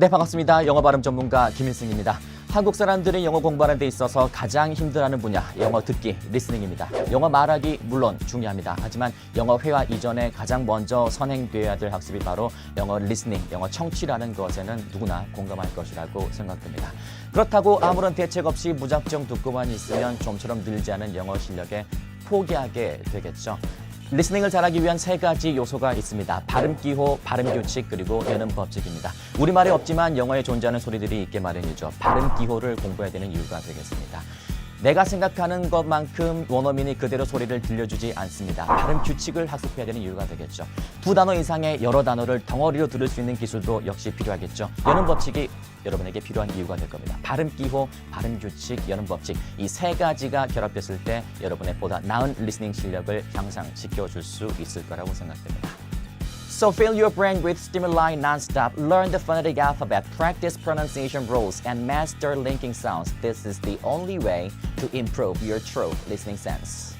네, 반갑습니다. 영어 발음 전문가 김일승입니다. 한국 사람들이 영어 공부하는 데 있어서 가장 힘들어하는 분야, 영어 듣기, 리스닝입니다. 영어 말하기 물론 중요합니다. 하지만 영어 회화 이전에 가장 먼저 선행되어야 될 학습이 바로 영어 리스닝, 영어 청취라는 것에는 누구나 공감할 것이라고 생각됩니다. 그렇다고 아무런 대책 없이 무작정 듣고만 있으면 좀처럼 늘지 않은 영어 실력에 포기하게 되겠죠. 리스닝을 잘하기 위한 세 가지 요소가 있습니다. 발음 기호, 발음 규칙, 그리고 연음 법칙입니다. 우리말에 없지만 영어에 존재하는 소리들이 있게 마련이죠. 발음 기호를 공부해야 되는 이유가 되겠습니다. 내가 생각하는 것만큼 원어민이 그대로 소리를 들려주지 않습니다. 발음 규칙을 학습해야 되는 이유가 되겠죠. 두 단어 이상의 여러 단어를 덩어리로 들을 수 있는 기술도 역시 필요하겠죠. 연음 법칙이 여러분에게 필요한 이유가 될 겁니다. 발음 기호, 발음 규칙, 연음 법칙 이 세 가지가 결합됐을 때 여러분의 보다 나은 리스닝 실력을 향상시켜 줄 수 있을 거라고 생각됩니다. So fill your brain with stimuli nonstop, learn the phonetic alphabet, practice pronunciation rules, and master linking sounds. This is the only way to improve your true listening sense.